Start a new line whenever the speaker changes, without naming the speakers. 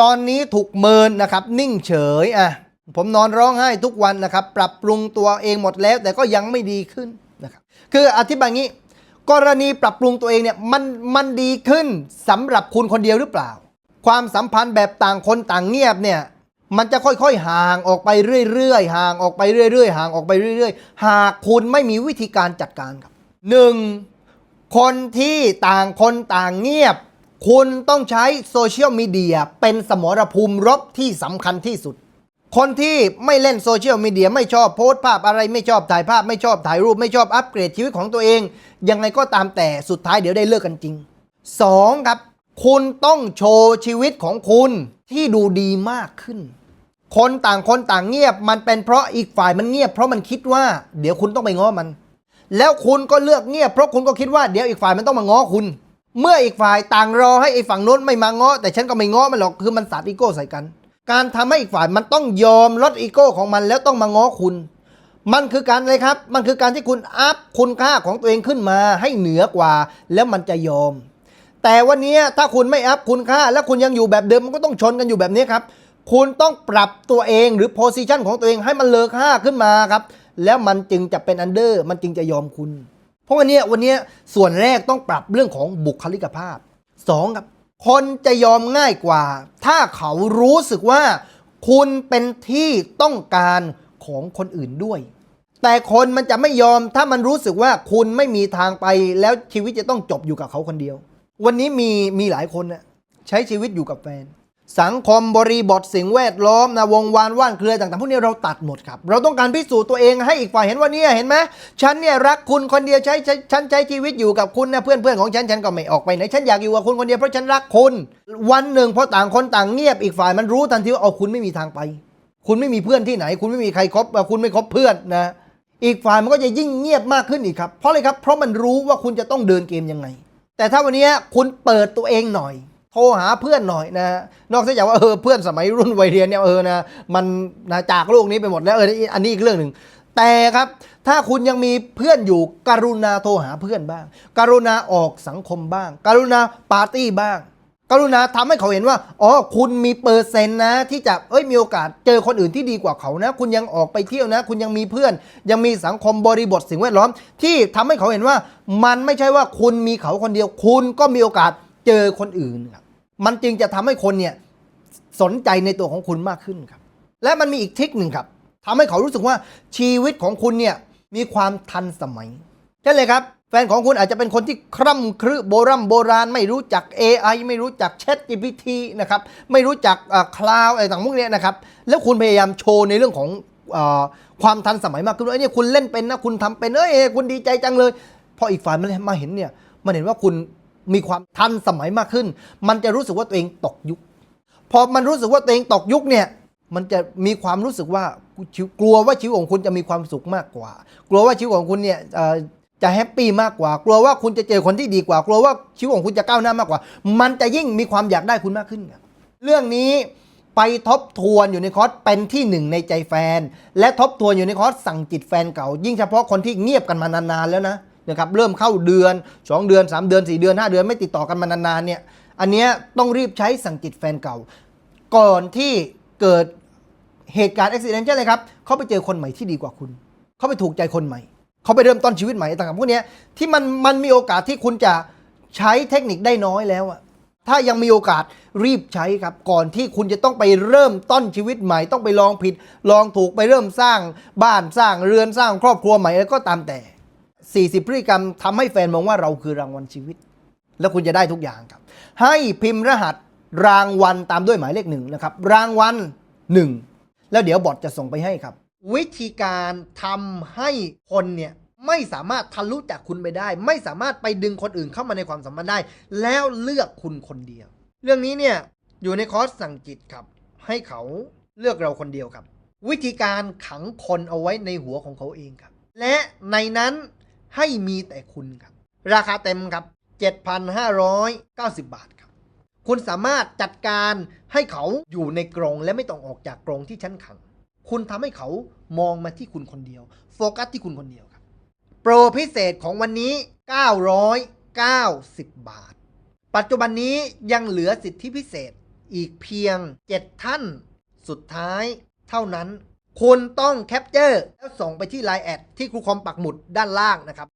ตอนนี้ถูกเมินนะครับ นิ่งเฉยอะผมนอนร้องไห้ทุกวันนะครับ ปรับปรุงตัวเองหมดแล้ว แต่ก็ยังไม่ดีขึ้นนะครับ คืออธิบายงี้ กรณีปรับปรุงตัวเองเนี่ยมันมันดีขึ้นสำหรับคุณคนเดียวหรือเปล่า ความสัมพันธ์แบบต่างคนต่างเงียบเนี่ยมันจะค่อยๆ ห่างออกไปเรื่อยๆ ห่างออกไปเรื่อยๆ ห่างออกไปเรื่อยๆ หากคุณไม่มีวิธีการจัดการครับหนึ่งคนที่ต่างคนต่างเงียบ คุณต้องใช้โซเชียลมีเดียเป็นสมรภูมิรบที่สำคัญที่สุด คนที่ไม่เล่นโซเชียลมีเดียไม่ชอบโพสต์ภาพอะไรไม่ชอบถ่ายภาพไม่ชอบถ่ายรูปไม่ชอบอัปเกรดชีวิตของตัวเอง ยังไงก็ตามแต่สุดท้ายเดี๋ยวได้เลิกกันจริง 2. ครับ คุณต้องโชว์ชีวิตของคุณที่ดูดีมากขึ้น คนต่างคนต่างเงียบมันเป็นเพราะอีกฝ่ายมันเงียบเพราะมันคิดว่าเดี๋ยวคุณต้องไปง้อมัน แล้วคุณก็เลือกเงียบเพราะคุณก็คิดว่าเดี๋ยวอีกฝ่ายมันต้องมาง้อคุณ เมื่ออีกฝ่ายต่างรอให้ไอ้ฝั่งโน้นไม่มาง้อแต่ฉันก็ไม่ง้อมันหรอกคือมันสาดอีโก้ใส่กัน การทำให้อีกฝ่ายมันต้องยอมลดอีโก้ของมันแล้วต้องมาง้อคุณ มันคือการอะไรครับ มันคือการที่คุณอัพคุณค่าของตัวเองขึ้นมาให้เหนือกว่า แล้วมันจะยอม แต่วันนี้ถ้าคุณไม่อัพคุณค่า แล้วคุณยังอยู่แบบเดิมมันก็ต้องชนกันอยู่แบบนี้ครับคุณต้องปรับตัวเองหรือโพสิชันของตัวเองให้มันเลอค่าขึ้นมาครับ แล้วมันจึงจะเป็นอันเดอร์ มันจึงจะยอมคุณ เพราะวันนี้วันนี้ส่วนแรกต้องปรับเรื่องของบุคลิกภาพสองครับคนจะยอมง่ายกว่า ถ้าเขารู้สึกว่า คุณเป็นที่ต้องการของคนอื่นด้วย แต่คนมันจะไม่ยอมถ้ามันรู้สึกว่าคุณไม่มีทางไปแล้วชีวิตจะต้องจบอยู่กับเขาคนเดียว วันนี้มีมีหลายคนนะใช้ชีวิตอยู่กับแฟน สังคมบริบทสิ่งแวดล้อมนะวงวานว่านเครือต่างๆพวกนี้เราตัดหมดครับ เราต้องการพิสูจน์ตัวเองให้อีกฝ่ายเห็นว่าเนี่ยเห็นไหมฉันเนี่ยรักคุณคนเดียวใช้ฉันใช้ชีวิตอยู่กับคุณนะเพื่อนเพื่อนๆของฉันฉันก็ไม่ออกไปไหนฉันอยากอยู่กับคุณคนเดียวเพราะฉันรักคุณ วันหนึ่งพอต่างคนต่างเงียบอีกฝ่ายมันรู้ทันทีว่าเอาคุณไม่มีทางไป คุณไม่มีเพื่อนที่ไหน คุณไม่มีใครคบคุณไม่คบเพื่อนนะ อีกฝ่ายมันก็จะยิ่งเงียบมากขึ้นอีกครับเพราะอะไรครับเพราะมันรู้ว่าคุณจะต้องเดินเกมยังไง แต่ถ้าวันนี้คุณเปิดตัวเองหน่อย ทรหาเพื่อนหน่อยนะนอกจากว่าเออเพื่อนสมัยรุ่นวัยเรียนเนี่ยเออนะมันนะจากโลกนี้ไปหมดแล้วเอออันนี้อีกเรื่องหนึ่งแต่ครับถ้าคุณยังมีเพื่อนอยู่กรุณาโทรหาเพื่อนบ้าง กรุณาออกสังคมบ้าง กรุณาปาร์ตี้บ้าง กรุณาทำให้เขาเห็นว่าอ๋อคุณมีเปอร์เซ็นต์นะ ที่จะเอ้ยมีโอกาสเจอคนอื่นที่ดีกว่าเขานะ คุณยังออกไปเที่ยวนะ คุณยังมีเพื่อน ยังมีสังคมบริบทสิ่งแวดล้อม ที่ทำให้เขาเห็นว่า มันไม่ใช่ว่าคุณมีเขาคนเดียว คุณก็มีโอกาสเจอคนอื่นครับ มันจึงจะทำให้คนเนี่ยสนใจในตัวของคุณมากขึ้นครับ และมันมีอีกทริคหนึ่งครับทำให้เขารู้สึกว่าชีวิตของคุณเนี่ยมีความทันสมัยใช่เลยครับ แฟนของคุณอาจจะเป็นคนที่คร่ำครึโบรโบราณ ไม่รู้จัก AI ไม่รู้จัก Chat GPT นะครับไม่รู้จักคลาวอะไรต่างพวกนี้นะครับแล้วคุณพยายามโชว์ในเรื่องของอความทันสมัยมากขึ้นว่าเนี่ยคุณเล่นเป็นนะคุณทำเป็นเอ้ยคุณดีใจจังเลย พออีกฝ่ายมันมาเห็นเนี่ยมันเห็นว่าคุณ มีความทันสมัยมากขึ้น มันจะรู้สึกว่าตัวเองตกยุค พอมันรู้สึกว่าตัวเองตกยุคเนี่ย มันจะมีความรู้สึกว่า กลัวว่าชีวิตของคุณจะมีความสุขมากกว่า กลัวว่าชีวิตของคุณเนี่ยจะแฮปปี้มากกว่า กลัวว่าคุณจะเจอคนที่ดีกว่า กลัวว่าชีวิตของคุณจะก้าวหน้ามากกว่า มันจะยิ่งมีความอยากได้คุณมากขึ้นครับเรื่องนี้ไปทบทวนอยู่ในคอร์สเป็นที่หนึ่งในใจแฟน และทบทวนอยู่ในคอร์สสั่งจิตแฟนเก่า ยิ่งเฉพาะคนที่เงียบกันมานานๆแล้วนะ นะครับเริ่มเข้าเดือน 2 เดือน 3 เดือน 4 เดือน 5 เดือนไม่ติดต่อกันมานานๆเนี่ยอันเนี้ยต้องรีบใช้สั่งจิตแฟนเก่า ก่อนที่เกิดเหตุการณ์อุบิเหตุใช่เลยครับเขาไปเจอคนใหม่ที่ดีกว่าคุณ เขาไปถูกใจคนใหม่ เขาไปเริ่มต้นชีวิตใหม่ต่างๆพวกเนี้ยที่มันมันมีโอกาสที่คุณจะใช้เทคนิคได้น้อยแล้วอะถ้ายังมีโอกาสรีบใช้ครับ ก่อนที่คุณจะต้องไปเริ่มต้นชีวิตใหม่ ต้องไปลองผิด ลองถูกไปเริ่มสร้างบ้านสร้างเรือนสร้างครอบครัวใหม่แล้วก็ตามแต่ 40 พฤติกรรมทำให้แฟนมองว่าเราคือรางวัลชีวิต แล้วคุณจะได้ทุกอย่างครับ ให้พิมพ์รหัสรางวัลตามด้วยหมายเลขหนึ่งนะครับ รางวัลหนึ่งแล้วเดี๋ยวบอทจะส่งไปให้ครับ วิธีการทำให้คนเนี่ยไม่สามารถทะลุจากคุณไปได้ ไม่สามารถไปดึงคนอื่นเข้ามาในความสัมพันธ์ได้ แล้วเลือกคุณคนเดียว เรื่องนี้เนี่ยอยู่ในคอร์สสั่งจิตครับ ให้เขาเลือกเราคนเดียวครับ วิธีการขังคนเอาไว้ในหัวของเขาเองครับ และในนั้น ให้มีแต่คุณครับ ราคาเต็มครับ 7,590 บาทครับ คุณสามารถจัดการให้เขาอยู่ในกรงและไม่ต้องออกจากกรงที่ชั้นขัง คุณทำให้เขามองมาที่คุณคนเดียว โฟกัสที่คุณคนเดียวครับ โปรพิเศษของวันนี้ 990 บาท ปัจจุบันนี้ยังเหลือสิทธิพิเศษอีกเพียง 7 ท่าน สุดท้ายเท่านั้น คุณต้องแคปเจอร์แล้วส่งไปที่ไลน์แอดที่ครูคอมปักหมุดด้านล่างนะครับ